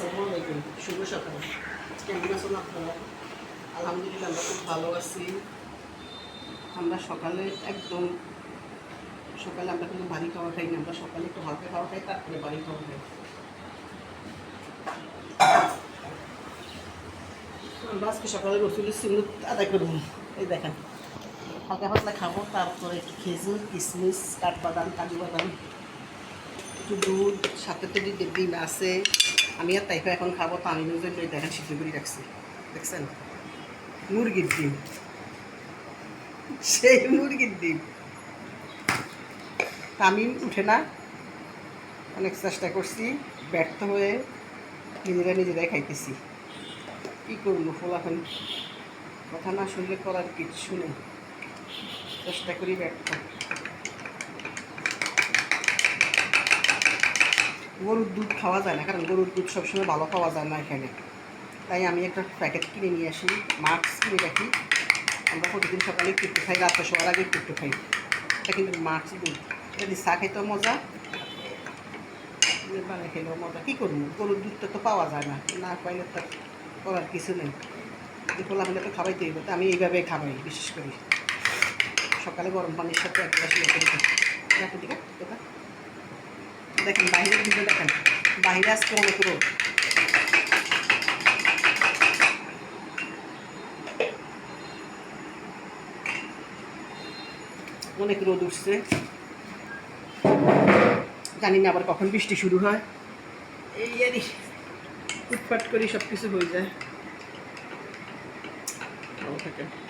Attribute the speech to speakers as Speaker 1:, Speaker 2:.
Speaker 1: আসসালামু শুভ সকাল। কেমন আছেন আপনারা, আলহামদুলিল্লাহ আমরা খুব ভালো আছি। আমরা সকালে একদম, সকালে আমরা কিন্তু বাড়ি খাওয়া খাই না, আমরা সকালে একটু হালকা খাওয়া খাই, তারপরে বাড়ি খাওয়া খাই। আমরা আজকে সকালে রসুলের সিন্দুর আদায় করব। এই দেখেন, হালকা পাতলা খাব, তারপরে একটু খেজুর কিশমিশ কাঠবাদাম, কাজু বাদাম, একটু দুধ, সাথে তো ডিম আছে। আমি আর তাইফা এখন খাব, তো আমি জন্য দেখেন সিদ্ধ করে রাখছি। দেখছেন? মুরগির ডিম। সেই মুরগির ডিম। তামিম উঠে না। অনেক চেষ্টা করছি, ব্যর্থ হয়ে নিজেরা নিজেরাই খাইতেছি। কী করব ফোলাফান কথা না শুনলে করার কিচ্ছু নেই। চেষ্টা করি ব্যর্থ। গরুর দুধ খাওয়া যায় না, কারণ গরুর দুধ সবসময় ভালো পাওয়া যায় না এখানে। তাই আমি একটা প্যাকেট কিনে নিয়ে আসি মাস্ক কিনে রাখি। আমরা প্রতিদিন সকালে একটু খাই, রাত্রে সবার আগে একটু খাই। এটা কিন্তু মাছ দুধ। দিয়ে চা খেতেও মজা। মানে খেলেও মজা। কী করব? গরুর দুধটা তো পাওয়া যায় না। না পাইলে তো করার কিছু নেই। খোলা হলে তো খাবাই তৈরি তো আমি এইভাবে খাবাই, বিশেষ করি। সকালে গরম পানির সাথে এক গ্লাস এটা দেখেন বাইরে কিন্তু দেখেন। বাইরে আজকে অনেক রোদ। অনেক রোদ উঠছে। জানি না আবার কখন বৃষ্টি শুরু হয়। এই আর উৎপাট করি সব কিছু হয়ে যায়। ভালো থাকে।